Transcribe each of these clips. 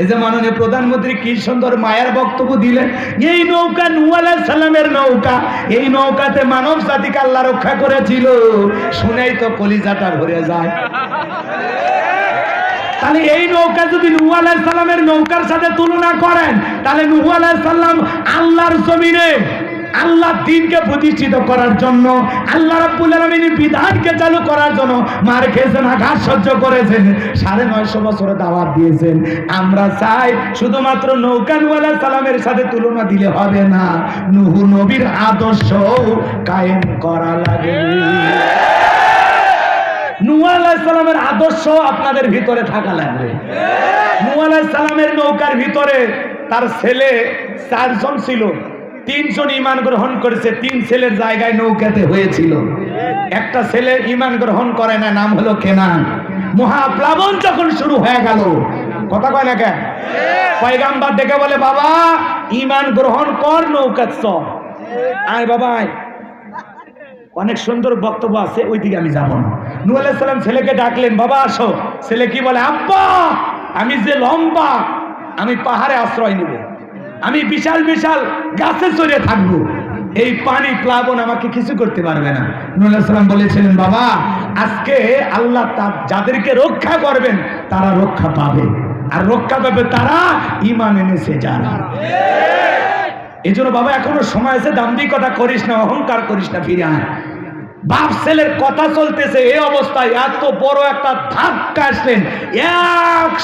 এই যে মাননীয় প্রধানমন্ত্রী কি সুন্দর মায়ের বক্তব্য দিলেন, এই নৌকা নুয়ালা সালামের নৌকা, এই নৌকাতে মানব জাতিকে আল্লাহ রক্ষা করেছিল। শুনেই তো কলিজাটা ভরে যায়। তাহলে এই নৌকা যদি নুহু আলাইহিস সালামের নৌকার সাথে তুলনা করেন, তাহলে নুহু আলাইহিস সালাম আল্লাহর জমিনে আল্লাহ দিনকে প্রতিষ্ঠিত করার জন্য, আল্লাহ রাব্বুল বিধানকে চালু করার জন্য মার খেয়েছেন, আঘাত সহ্য করেছেন, সাড়ে নয়শো বছরে দাওয়াত দিয়েছেন। আমরা চাই শুধুমাত্র নৌকা নুহু আলাইহিস সালামের সাথে তুলনা দিলে হবে না, নুহু নবীর আদর্শ কায়েম করা লাগে। সালামের আদর্শ আপনাদের ভিতরে থাকা লাগবে। সালামের নৌকার ভিতরে তার ছেলে চারজন ছিল। তিনজন ইমান গ্রহণ করেছে, তিন ছেলের জায়গায় নৌকাতে হয়েছিল। একটা ছেলে ইমান গ্রহণ করে না, নাম হলো কেনান। মহাপ্লাবন যখন শুরু হয়ে গেল, কথা কয় না কেন? পয়গাম্বার দেখে বলে, বাবা ইমান গ্রহণ কর নৌকা চল। আয় বাবা, আয়। অনেক সুন্দর বক্তব্য আছে ওই দিকে আমি যাব না। নু আলাইসাল্লাম ছেলেকে ডাকলেন, বাবা, আসো। ছেলে কি বলে, আব্বা, আমি যে লম্বা, আমি পাহাড়ে আশ্রয় নেব। আমি বিশাল বিশাল গাছে চড়ে থাকব। এই পানি প্লাবন আমাকে কিছু করতে পারবে না। নুরাম বলেছিলেন, বাবা, আজকে আল্লাহ তা- যাদেরকে রক্ষা করবেন, তারা রক্ষা পাবে। আর রক্ষা পাবে তারা ইমান এনেছে যারা। এই জন্য বাবা, এখনও সময় আছে কথা করিস না, অহংকার করিস না, ফিরে আয়। বাপ ছেলের কথা চলতেছে, এই অবস্থায় এত বড় একটা ধাক্কা আসলেন। এক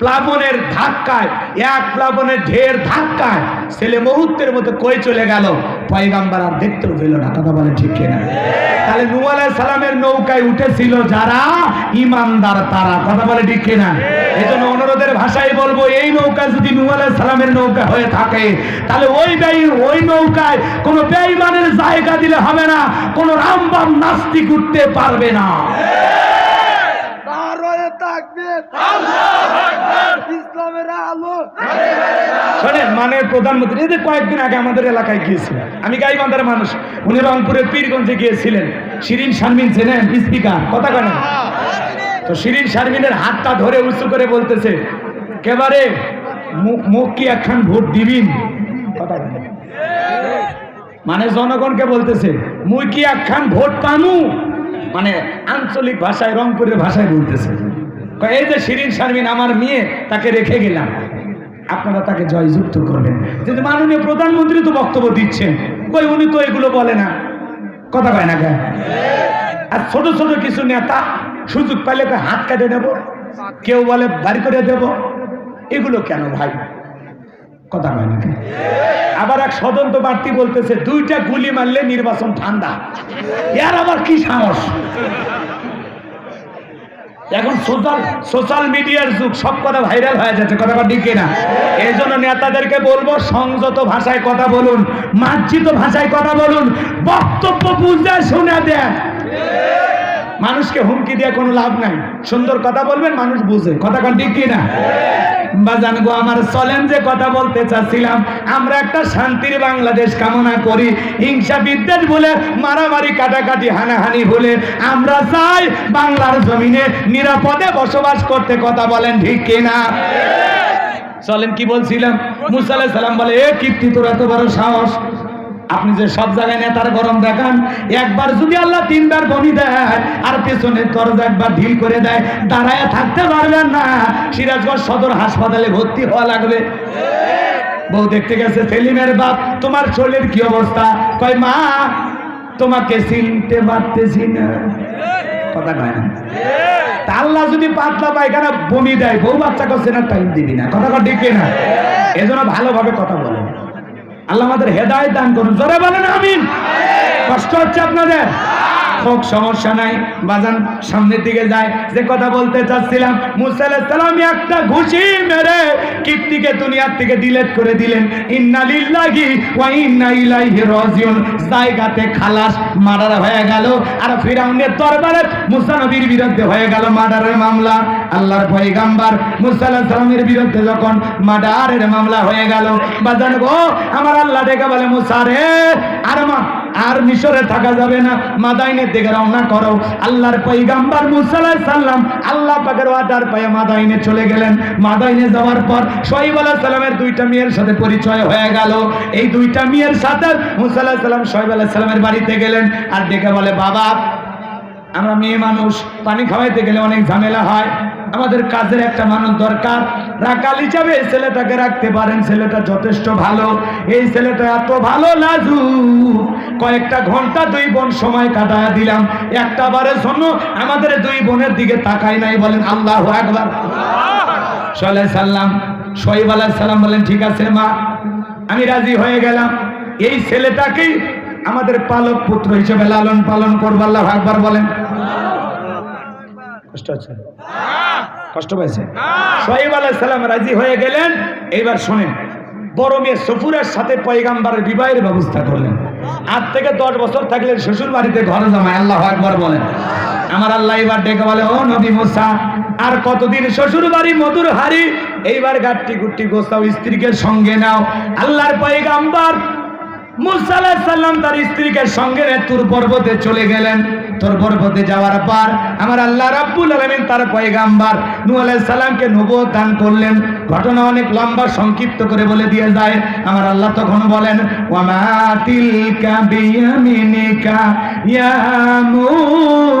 প্লাবনের ধাক্কায়, এক প্লাবনের ঢের ধাক্কায় ছেলে মুহূর্তের মতো কই চলে গেল? পয়গাম্বার আর দেখতেও পেল না, কথা বলে ঠিক কিনা? তাহলে নূহ আলাইহিস সালামের নৌকায় উঠেছিল যারা? ইমানদার তারা, কথা বলে ঠিক কিনা? এই জন্য অনুরোধের ভাষায় বলব, এই নৌকা যদি নূহ আলাইহিস সালামের নৌকা হয়ে থাকে, তাহলে ওই ব্যয়, ওই নৌকায় কোনো বেঈমানের জায়গা দিলে হবে না, কোনো রামবাম নাস্তিক উঠতে পারবে না নারায়ে তাকবীর ইসলামের আলো মানে শারমিনের হাতটা ধরে উঁচু করে বলতেছে কেবারে মুখ কি একখান ভোট দিবিন? মানে জনগণকে বলতেছে, মুই কি একখান ভোট পামু? মানে আঞ্চলিক ভাষায়, রংপুরের ভাষায় বলতেছে। এই যে শিরিন শারমিন, আমার মেয়ে, তাকে রেখে গেলাম। আপনারা তাকে জয়যুক্ত করবেন। কিন্তু মাননীয় প্রধানমন্ত্রী তো বক্তব্য দিচ্ছেন। কই উনি তো এগুলো বলে না। কথা পায় না কেন? আর ছোট ছোট কিছু নেতা সুযোগ পাইলে কয় হাত কাটে দেব কেউ বলে, বাড়ি করে দেব। এগুলো কেন ভাই? কথা কয় না আবার এক সদন্ত বাড়তি বলতেছে, দুইটা গুলি মারলে নির্বাচন ঠান্ডা। এর আবার কি সাহস? এখন সোশ্যাল সোশ্যাল মিডিয়ার যুগ, সব কথা ভাইরাল হয়ে যাচ্ছে, কথা ঠিক না এই জন্য নেতাদেরকে বলব, সংযত ভাষায় কথা বলুন, মার্জিত ভাষায় কথা বলুন, বক্তব্য বুঝতে শুনে দেন। মানুষকে হুমকি দিয়ে কোনো লাভ নাই। সুন্দর কথা বলবেন, মানুষ বুঝে। কথা কন ঠিক কিনা? বাজান গো, আমার চলেন যে কথা বলতে চাচ্ছিলাম, আমরা একটা শান্তির বাংলাদেশ কামনা করি। হিংসা বিদ্বেষ বলে, মারামারি কাটাকাটি, হানাহানি বলে, আমরা চাই বাংলার জমিনে নিরাপদে বসবাস করতে কথা বলেন ঠিক কিনা? চলেন কি বলছিলাম? মুসা আলাইহিস সালাম বলে, এ কীর্তি, তোর এত বড় সাহস। আপনি যে সব জায়গায় নেতার গরম দেখান, একবার যদি আল্লাহ তিনবার বমি দেয়, আর পেছনের দরজা একবার ঢিল করে দেয়, দাঁড়ায় থাকতে পারবেন না। সিরাজগঞ্জ সদর হাসপাতালে ভর্তি হওয়া লাগবে। বউ দেখতে গেছে, সেলিমের বাপ, তোমার শরীরের কি অবস্থা? কয়, মা, তোমাকে চিনতে পারতেছি না। কথা কয় না। আল্লাহ যদি পাতলা পায়খানা বমি দেয়, বউ বাচ্চা করছে না টাইম দিবি না। কথা ঠিক না এজন্য ভালোভাবে কথা বলেন। আল্লাহ আমাদের হেদায় দান করুন। জোরে বলেন আমিন। কষ্ট হচ্ছে আপনাদের। হোক, সমস্যা নাই, বাজান সামনের দিকে যায়। যে কথা বলতে চাচ্ছিলাম, মুসা একটা ঘুষি মেরে কীর্তিকে দুনিয়ার থেকে ডিলেট করে দিলেন। ইন্না লিল্লাহি ওয়া ইন্না ইলাইহি রাজিউন। জায়গাতে খালাস মার্ডার হয়ে গেল আর ফিরাউনের দরবারে মুসা নবীর বিরুদ্ধে হয়ে গেল মার্ডারের মামলা। আল্লাহর পয়গাম্বার মুসা আলাইহিস বিরুদ্ধে যখন মার্ডারের মামলা হয়ে গেল, বাজান গো, আমার আল্লাহ ডেকে বলে, মুসা রে, আর মা আর মিশরে থাকা যাবে না। মাদাইনের দিকে রওনা করো। আল্লাহর পৈগাম্বার মুসাল্লাহ সাল্লাম আল্লাহ পাকের ওয়াটার পায়ে মাদাইনে চলে গেলেন। মাদাইনে যাওয়ার পর সোহাইব আলাহ সাল্লামের দুইটা মেয়ের সাথে পরিচয় হয়ে গেল। এই দুইটা মেয়ের সাথে মুসাল্লাহ সাল্লাম সোহাইব আলাহ সাল্লামের বাড়িতে গেলেন আর ডেকে বলে, বাবা, আমরা মেয়ে মানুষ, পানি খাওয়াইতে গেলে অনেক ঝামেলা হয়। আমাদের কাজের একটা মানুষ দরকার। রাখাল হিসাবে এই ছেলেটাকে রাখতে পারেন ছেলেটা যথেষ্ট ভালো। এই ছেলেটা এত ভালো লাজু কয়েকটা ঘণ্টা দুই বোন সময় কাটায় দিলাম। একটা বারের জন্য আমাদের দুই বোনের দিকে তাকাই নাই বলেন আল্লাহ একবার সাল্লাহ সাল্লাম শহীব আলাহ সাল্লাম বলেন ঠিক আছে মা আমি রাজি হয়ে গেলাম। এই ছেলেটাকেই আমাদের পালক পুত্র হিসেবে লালন পালন করব আল্লাহ একবার বলেন। কষ্ট হচ্ছে। কষ্ট পাইছে? সোহেব আলাহ সাল্লাম রাজি হয়ে গেলেন এইবার শোনেন, বড় মেয়ে সফুরের সাথে পয়গাম্বারের বিবাহের ব্যবস্থা করলেন। আজ থেকে দশ বছর থাকলে শ্বশুর বাড়িতে ঘরে জামাই, আল্লাহ একবার বলেন। আমার আল্লাহ এবার ডেকে বলে, ও নবী মোসা, আর কতদিন শ্বশুর বাড়ি মধুর হারি এইবার গাট্টি গুট্টি গোসাও স্ত্রীকে সঙ্গে নাও। আল্লাহর পয়গাম্বার মুসা আলাইহিস সাল্লাম তার স্ত্রীকে সঙ্গে তুর পর্বতে চলে গেলেন। তোর পর্বতে যাওয়ার পর আমার আল্লাহ রাব্বুল আলামিন তার পয়গাম্বার নু আলাইহিস সালামকে নবুয়ত দান করলেন। ঘটনা অনেক লম্বা, সংক্ষিপ্ত করে বলে দিয়ে যায়। আমার আল্লাহ তখন বলেন, ওয়ামা তিলকা বিয়ামিনিকা ইয়া মূসা।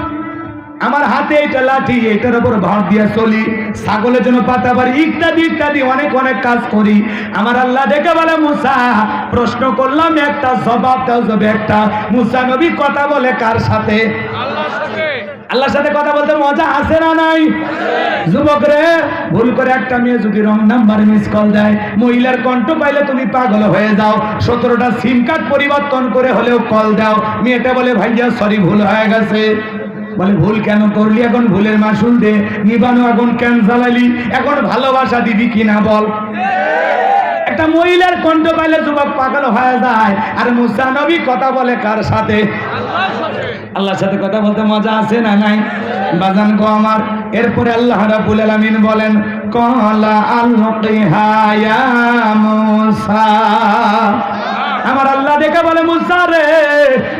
আমার হাতে এটা লাঠি এটার উপর ভাত দিয়ে চলি ছাগলের জন্য পাতা পারি ইত্যাদি ইত্যাদি অনেক অনেক কাজ করি। আমার আল্লাহ দেখে বলে মুসা প্রশ্ন করলাম একটা জবাব দাও জবে একটা। মুসা নবী কথা বলে কার সাথে? আল্লাহর সাথে। কথা বলতে মজা আছে না নাই? যুবক রে ভুল করে একটা মেয়ে যদি রং নাম্বার মিস কল দেয় মহিলার কণ্ঠ পাইলে তুমি পাগল হয়ে যাও। সতেরোটা সিম কার্ড পরিবর্তন করে হলেও কল দাও। মেয়েটা বলে ভাইয়া সরি ভুল হয়ে গেছে। বলে, ভুল কেন করলি? এখন ভুলের মাসুল দে নিবানো এখন কেন জ্বালালি? এখন ভালোবাসা দিবি কিনা বল। একটা মহিলার কণ্ঠ পাইলে যুবক পাগল হয়ে যায়। আর মুসা নবী কথা বলে কার সাথে? আল্লাহর সাথে কথা বলতে মজা আছে না নাই? বাজান গো আমার, এরপরে আল্লাহ রাব্বুল আলামিন বলেন, কলা আলকিহা ইয়া মুসা। আমার আল্লাহ দেখে বলে, মুসা রে,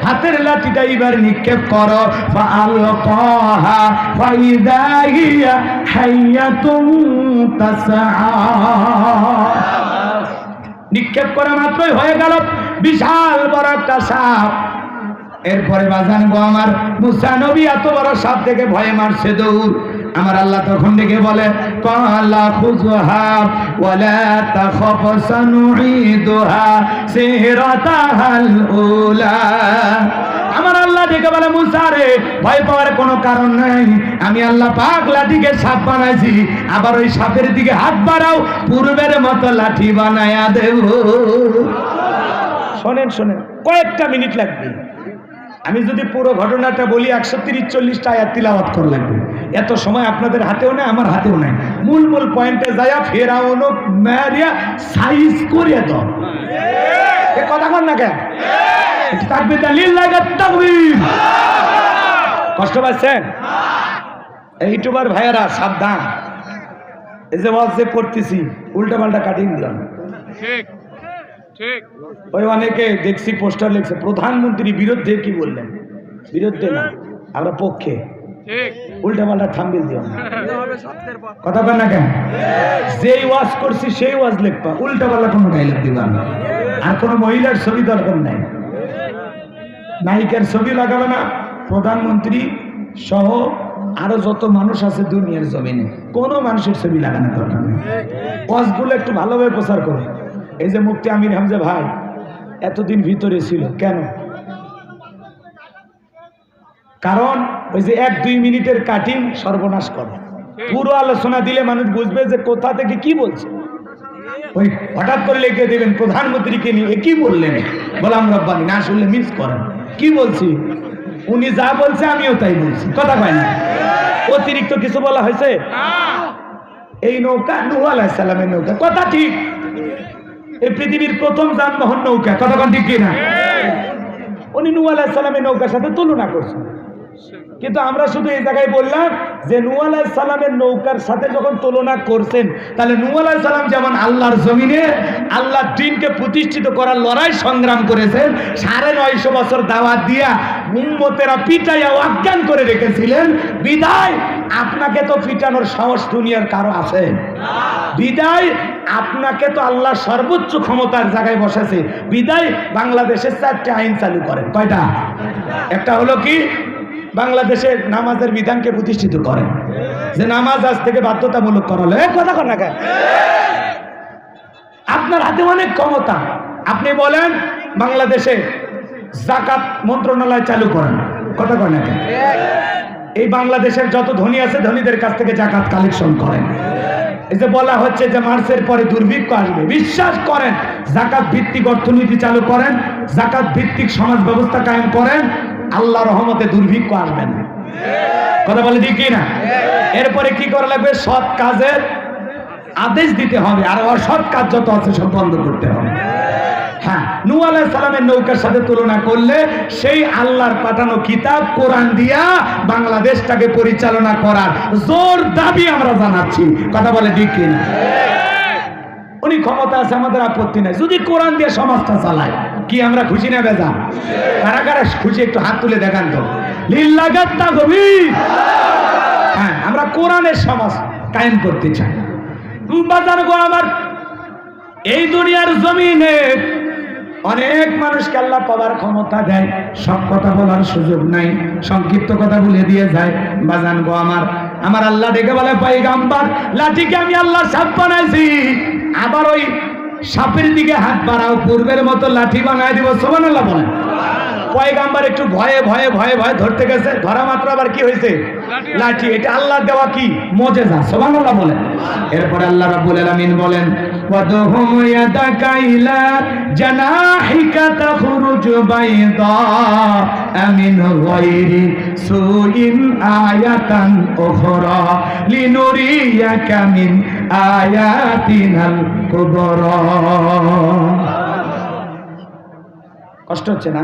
হাতের লাঠিটা এবার নিক্ষেপ করো। নিক্ষেপ করা মাত্রই হয়ে গেল। বিশাল বড় একটা সাপ। এরপরে বাজান গো আমার, মুসা নবী, এত বড় সাপ থেকে ভয়ে মারছে দৌড়। আমার আল্লাহ তখন ডেকে বলে কালা খুজহা, ওয়ালা তাখাফ সানুঈদুহা সিরাতাহাল উলা। আমার আল্লাহ ডেকে বলে, মুসা রে, ভয় পাওয়ার কোনো কারণ নাই। আমি আল্লাহ পাক লাঠিকে সাপ বানাইছি, আবার ওই সাপের দিকে হাত বাড়াও, পূর্বের মতো লাঠি বানায়া দেব। শোনেন শোনেন, কয়েকটা মিনিট লাগবে। আমি যদি পুরো ঘটনাটা বলি একশো তিরিশ চল্লিশটা আয়াত তিলাওয়াত করা লাগবে। এত সময় আপনাদের হাতেও নাই আমার হাতেও নাই। মূল মূল পয়েন্টে যাইয়া ফেরাউনো ম্যারিয়া সাইজ করিয়া দাও। এ কথা কর না কেন? থাকবে তালিল লাগা তাকবীর। কষ্ট পাচ্ছেন এই ইউটিউবার ভাইয়েরা সাবধান। এই যে ওয়াজ যে করতেছি উল্টা পাল্টা কাটিং দিলাম। ঠিক ঠিক। ওই অনেকে দেখছি পোস্টার লিখছে প্রধানমন্ত্রী বিরুদ্ধে কি বললেন? বিরুদ্ধে না আমরা পক্ষে। উল্টা পাল্টা থাম্বিল দিও না। কথা বল না কেন? যেই ওয়াজ করছি সেই ওয়াজ লিখবা। উল্টা পাল্টা কোনো ডাইলগ দিবা না। আর কোনো মহিলার ছবি দরকার নাই। নায়িকার ছবি লাগাবে না। প্রধানমন্ত্রী সহ আরও যত মানুষ আছে দুনিয়ার জমিনে কোনো মানুষের ছবি লাগানো দরকার নেই। ওয়াজগুলো একটু ভালোভাবে প্রচার করো। এই যে মুক্তি আমির হামজা ভাই এতদিন ভিতরে ছিল। কেন? কারণ ওই যে এক দুই মিনিটের কাটিং সর্বনাশ করে। পুরো আলোচনা দিলে মানুষ বুঝবে যে কোথা থেকে কি বলছে। ওই হঠাৎ করে লিখে দেবেন প্রধানমন্ত্রীকে নিয়ে কি বললেন? গোলাম রব্বানি না শুনলে মিস করেন। কি বলছি? উনি যা বলছে আমিও তাই বলছি। কথা কয় না। অতিরিক্ত কিছু বলা হয়েছে? এই নৌকা নুহ আলাইসালামের নৌকা। কথা ঠিক। এই পৃথিবীর প্রথম যানবাহন নৌকা কন ঠিক কিনা? উনি নুহ আলাইসালামের নৌকার সাথে তুলনা করছেন। কিন্তু আমরা শুধু এই জায়গায় বললাম যে নূ সালামের নৌকার সাথে যখন তুলনা করছেন তাহলে নূ সালাম যেমন আল্লাহর জমিনে আল্লাহর দিনকে প্রতিষ্ঠিত করার লড়াই সংগ্রাম করেছেন সাড়ে নয়শো বছর দাওয়াত দিয়া উম্মতেরা পিটাইয়া অজ্ঞান করে রেখেছিলেন। বিদায় আপনাকে তো পিটানোর সাহস দুনিয়ার কারও আছে। বিদায়, আপনাকে তো আল্লাহ সর্বোচ্চ ক্ষমতার জায়গায় বসেছে। বিদায়, বাংলাদেশের চারটে আইন চালু করেন। কয়টা? একটা হলো কি? বাংলাদেশের নামাজের বিধানকে প্রতিষ্ঠিত করেন। যে নামাজ আজ থেকে বাধ্যতামূলক করা হলো এ কথা কথা আপনার হাতে অনেক ক্ষমতা। আপনি বলেন, বাংলাদেশে জাকাত মন্ত্রণালয় চালু করেন। কথা কেন? এই বাংলাদেশের যত ধনী আছে, ধনীদের কাছ থেকে জাকাত কালেকশন করেন। এই যে বলা হচ্ছে যে মার্চের পরে দুর্ভিক্ষ আসবে। বিশ্বাস করেন, জাকাত ভিত্তিক অর্থনীতি চালু করেন, জাকাত ভিত্তিক সমাজ ব্যবস্থা কায়েম করেন আল্লাহ রহমতে দুর্ভিক্ষ আসবে না। কথা বলে দিই কি না এরপরে কি করা লাগবে? সৎ কাজের আদেশ দিতে হবে, আর অসৎ কাজ যত আছে সব বন্ধ করতে হবে। নূ আলাহ সালামের নৌকার সাথে তুলনা করলে সেই আল্লাহর পাঠানো কিতাব, কোরআন দিয়া বাংলাদেশটাকে পরিচালনা করার জোর দাবি আমরা জানাচ্ছি। কথা বলে ঠিক কিনা? উনি ক্ষমতা আছে, আমাদের আপত্তি নাই। যদি কোরআন দিয়ে সমাজটা চালায়, কি আমরা খুশি না বেজা কারা কারা খুশি, একটু হাত তুলে দেখান তো। লিল্লাগাত্তা গবি হ্যাঁ আমরা কোরআনের সমাজ কায়েম করতে চাই। আমার, এই দুনিয়ার জমিনে অনেক মানুষকে আল্লাহ পাওয়ার ক্ষমতা দেয়। সব কথা বলার সুযোগ নাই। সংক্ষিপ্ত কথা বলে দিয়ে যায়, বাজান গো আমার আমার আল্লাহ ডেকে বলে পাই গাম্বার লাঠিকে আমি আল্লাহ সাপ বানাইছি। আবার ওই সাপের দিকে হাত বাড়াও, পূর্বের মতো লাঠি বানাই দিব। সোমান আল্লাহ বলেন। পয়গাম্বার একটু ভয়ে ভয়ে ভয়ে ভয়ে ধরতে গেছে। ধরা মাত্র আবার কি হয়েছে? লাঠি। এটা আল্লাহ দেওয়া কি? মজেজা। সুবহানাল্লাহ বলেন। এরপরে আল্লাহ রাব্বুল আলামিন বলেন ওয়াদহুম ইয়াদাকা কষ্ট হচ্ছে না?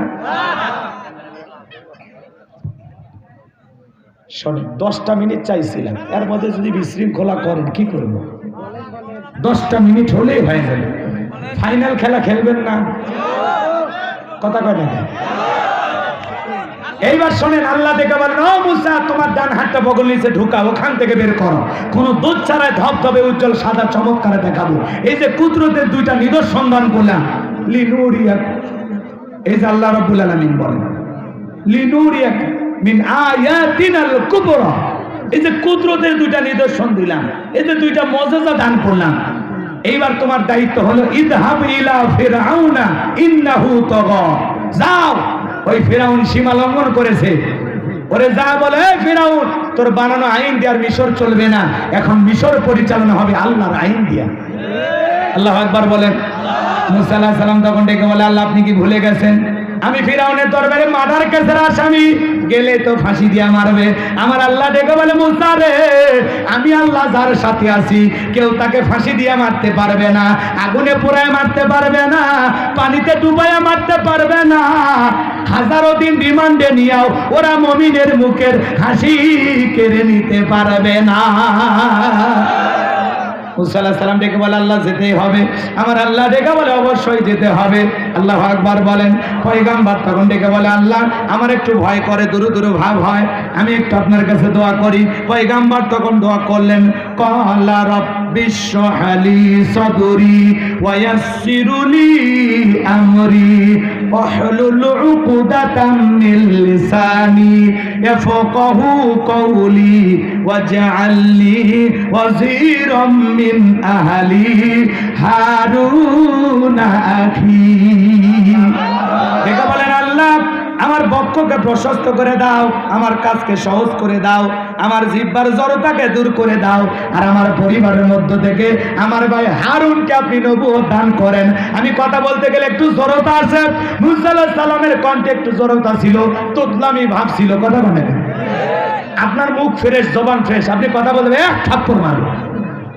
দশটা মিনিট চাইছিলাম। এর মধ্যে যদি বিশৃঙ্খলা করেন, কি করব? দশটা মিনিট হলেই হয়ে যাবে। ফাইনাল খেলা খেলবেন না? কথা কয় না এইবার শোনেন, আল্লাহ বলেন, ও মুসা, তোমার ডান হাতটা বগল নিচে ঢুকা, ওখান থেকে বের করো। কোনো দুধ ছাড়াই ধবধবে উজ্জ্বল সাদা চমৎকারে দেখাবো। এই যে কুদরতের দুইটা নিদর্শন দান করলাম লিনুরিয়া এই যে আল্লাহ বলেন দুইটা নিদর্শন দিলাম, এই যে দুইটা এইবার তোমার দায়িত্ব হলো যাও, ওই লঙ্ঘন করেছে। ওরে যা বলে, "এই ফিরাউন তোর বানানো আইন দেওয়ার মিশর চলবে না। এখন মিশর পরিচালনা হবে আল্লাহর আইন দিয়া। আল্লাহ একবার বলেন। মুসা আলাহ সালাম তখন ডেকে বলে, আল্লাহ, আপনি কি ভুলে গেছেন? আমি ফিরাউনের দরবারে মাদার কেসের আসামি। গেলে তো ফাঁসি দিয়া মারবে। আমার আল্লাহ ডেকে বলে, মুসা রে, আমি আল্লাহ যার সাথে আছি, কেউ তাকে ফাঁসি দিয়া মারতে পারবে না, আগুনে পোড়ায় মারতে পারবে না, পানিতে ডুবাইয়া মারতে পারবে না। হাজারো দিন রিমান্ডে নিয়েও, ওরা মমিনের মুখের হাসি কেড়ে নিতে পারবে না। মুসা ডেকে বলে, আল্লাহ যেতেই হবে। আমার আল্লাহ ডেকে বলে, অবশ্যই যেতে হবে। আল্লাহ আকবার বলেন। পয়গাম্বার তখন ডেকে বলে, আল্লাহ, আমার একটু ভয় করে, দুরু দুরু ভাব হয়। আমি একটু আপনার কাছে দোয়া করি। পয়গাম্বার তখন দোয়া করলেন, কলা রব্বিশ হালি সদরি ওয়াসিরুলি আমরি। واحلل عقدة من لساني يفقه قولي واجعل لي وزيرا من أهلي هارون أخي. আমার বক্ষকে প্রশস্ত করে দাও, আমার কাজকে সহজ করে দাও, আমার জিব্বার জড়তাকে দূর করে দাও, আর আমার পরিবারের মধ্য থেকে আমার ভাই হারুনকে আপনি নবুয়ত দান করেন। আমি কথা বলতে গেলে একটু জড়তা আছে, মুসা আলাহিস সালামের কণ্ঠে একটু জড়তা ছিল তোতলামি ভাব ছিল, কথা বলে আপনার মুখ ফ্রেশ, জবান ফ্রেশ, আপনি কথা বলবেন এক থাপ্পড় মারো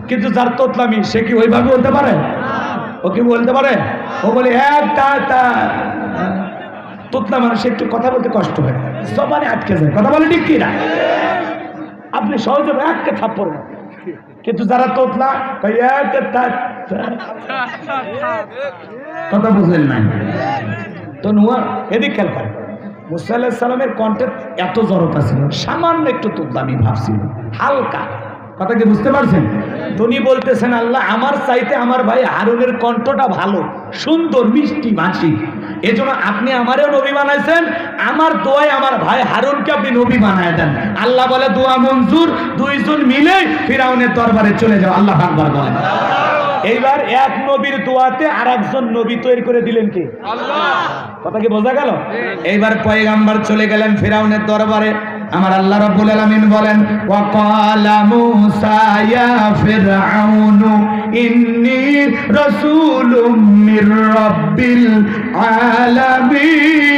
কিন্তু যার তোতলামি সে কি ওইভাবে বলতে পারে? ও কি বলতে পারে? ও বলে এক তা তা। তোতলা মানুষ একটু কথা বলতে কষ্ট হয়। জবানে আটকে যায়। কথা বলে ঠিক কি না আপনি সহজে থাপ্পড় মারেন। কিন্তু যারা তোতলা। কথা বুঝলেন নাই। তো নুয়া, এদিক খেয়াল করেন। মুসা আল্লাহ সালামের কণ্ঠে এত জড়তা ছিল, সামান্য একটু তুদলামি ভাবছিল হালকা। কথা কি বুঝতে পারছেন? উনি বলতেছেন আল্লাহ আমার চাইতে আমার ভাই হারুনের কণ্ঠটা ভালো সুন্দর মিষ্টি মাছি এজন্য আপনি আমারও নবী বানাইছেন আমার দোয়ায় আমার ভাই হারুনকে আপনি নবী বানায় দেন। আল্লাহ বলে দোয়া মঞ্জুর দুইজন মিলে ফিরাউনের দরবারে চলে যাও আল্লাহ আকবার বলেন এইবার এক নবীর দোয়াতে আর একজন নবী তৈরি করে দিলেন কি? কথা কি বোঝা গেল? এইবার পয়গাম্বার চলে গেলেন ফিরাউনের দরবারে। আমার আল্লাহ রাব্বুল আলামিন বলেন ওয়া ক্বালা মূসা ইয়া ফিরআউন ইন্নী রাসূলুম মির রাব্বিল আলামিন।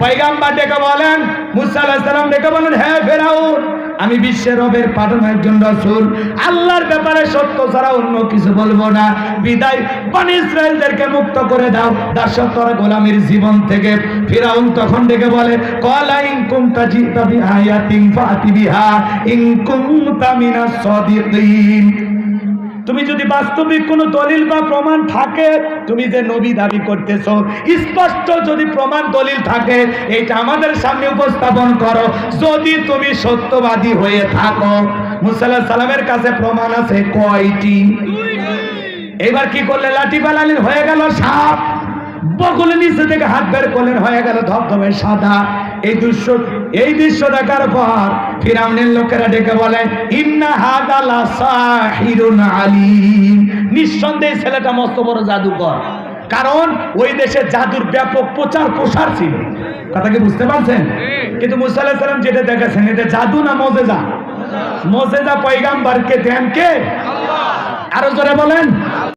পয়গাম্বর ডেকে বলেন মুসা আলাইহিস সালাম ডেকে বলেন হে ফেরাউন আমি বিশ্বের রবের পাঠানো একজন রসুল। আল্লাহর ব্যাপারে সত্য ছাড়া অন্য কিছু বলব না। বিদায়, বনি ইসরায়েলদেরকে মুক্ত করে দাও। দাসত্ব গোলামীর জীবন থেকে। ফিরাউন তখন ডেকে বলে কলা ইন কুনতা জিতা বিআয়াতিন ফাতি বিহা, ইন কুনতা মিনাস সাদিকিন। তুমি যদি বাস্তবিক কোনো দলিল বা প্রমাণ থাকে, তুমি যে নবী দাবি করতেছো, স্পষ্ট যদি প্রমাণ দলিল থাকে, এইটা আমাদের সামনে উপস্থাপন করো। যদি তুমি সত্যবাদী হয়ে থাকো মুসাল্লাহ সালামের কাছে প্রমাণ আছে কয়টি? এবার কি করলে লাঠি পালালেন হয়ে গেল সাপ? বগলে নিচে থেকে হাত বের করলেন, হয়ে গেল ধবধবে সাদা। এই দৃশ্য এই দৃশ্য দেখার পর ফিরাউনের লোকেরা ডেকে বলে, ইন্না হাদালা সাহিরুন আলিম। নিঃসন্দেহে ছেলেটা মস্ত বড় জাদুকর। কারণ ওই দেশে জাদুর ব্যাপক প্রচার প্রসার ছিল। কথা কি বুঝতে পারছেন? কিন্তু মুসা আলাহিস সালাম যেটা দেখেছেন, এটা জাদু না মজেজা? মজেজা পয়গাম্বারকে দেন কে? আরও জোরে বলেন।